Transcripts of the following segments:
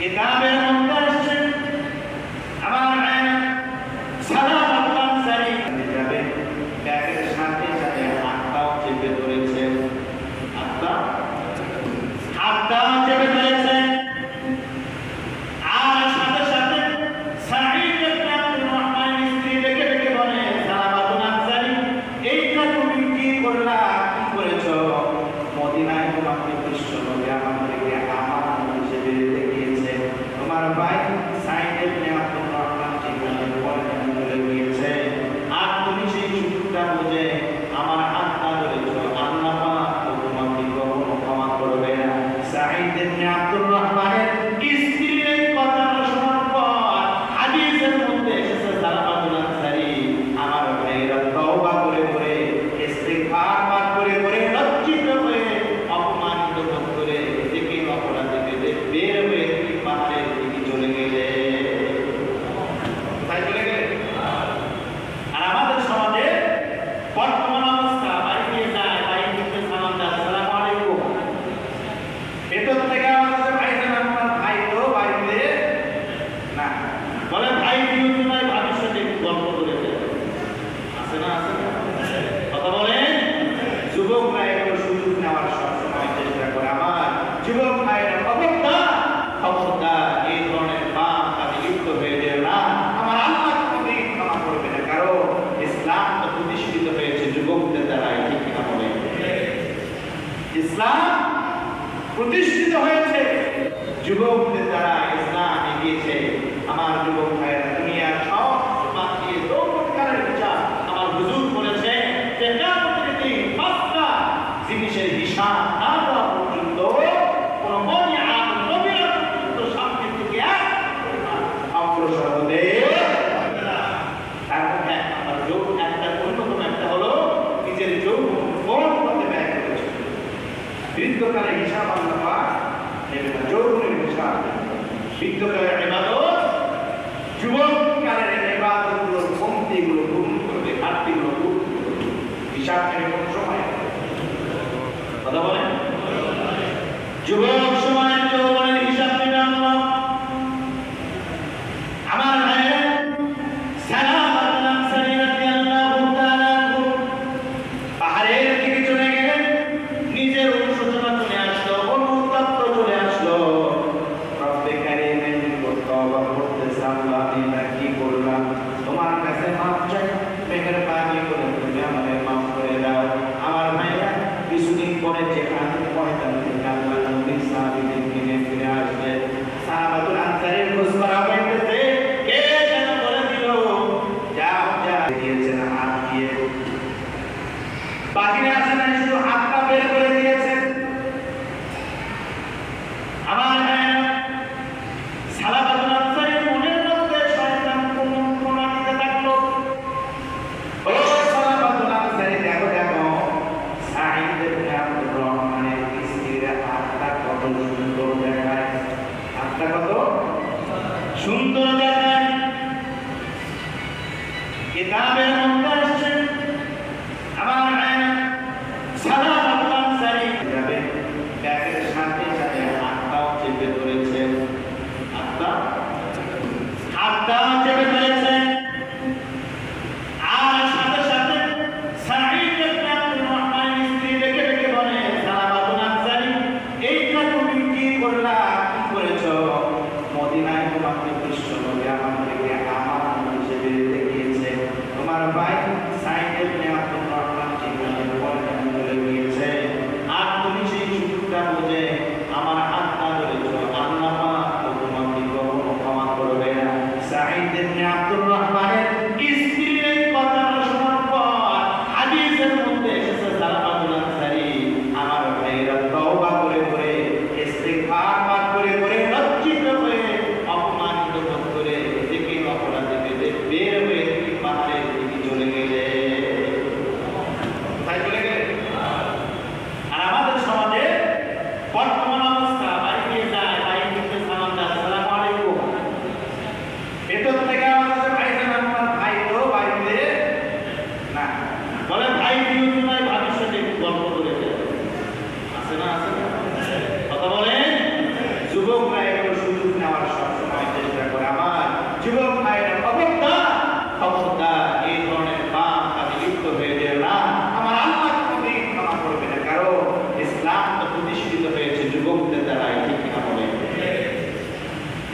കിതാബിനെ മുമ്പ് আমার সারা যুবকদের দ্বারা ইসলাম এগিয়েছে, আমার যুবক ভাইয়েরা, দুনিয়ার সব বাদ আমার হুজুর বলেছে যে পাঁচটা জিনিসের হিসাব না দেওয়া কোনো মনে নবীরা পর্যন্ত শান্তির দিকে অগ্রসর হতে তার মধ্যে এক যোগ, একটা অন্যতম একটা হলো নিজের যোগ কোন পথে করেছে। বৃদ্ধকালের হিসাব আল্লাহ যৌবনের হিসাব বৃদ্ধকালের ইবাদত যুবককালের ইবাদতগুলোর কমতিগুলো পূরণ করবে ঘাটতিগুলো পূরণ করবে হিসাব করে কোনো সময় কথা বলেন যুবক আল্লাহ আমরা কি করলাম তোমার কাছে মাফ চাই মেহরবানি করে তুমি আমাদের মাফ করে দাও আমার ভাইরা কিছুদিন পরে যে আগে পয়তাল থেকে আল্লাহ নবীর সাহাবিদের কিনে ফিরে আসবে সাহাবাতুল আনসারের খোঁজ করা হইতেছে কে যেন বলে দিল যা যা দিয়েছেন আর দিয়ে বাকিরা सुंदर देखें किताबें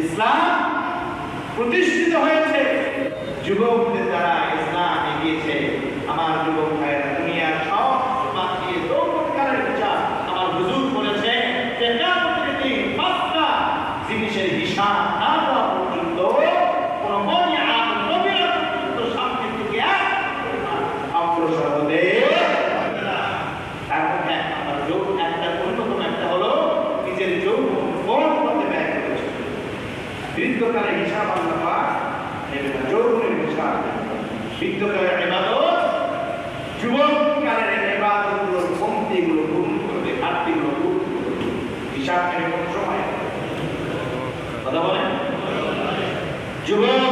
ইসলাম প্রতিষ্ঠিত হয়েছে। যুবকদের দ্বারা ইসলাম এগিয়েছে। আমার যুবক ভাইয়ের হিসাব কেন সময়? কথা বলেন? যুবক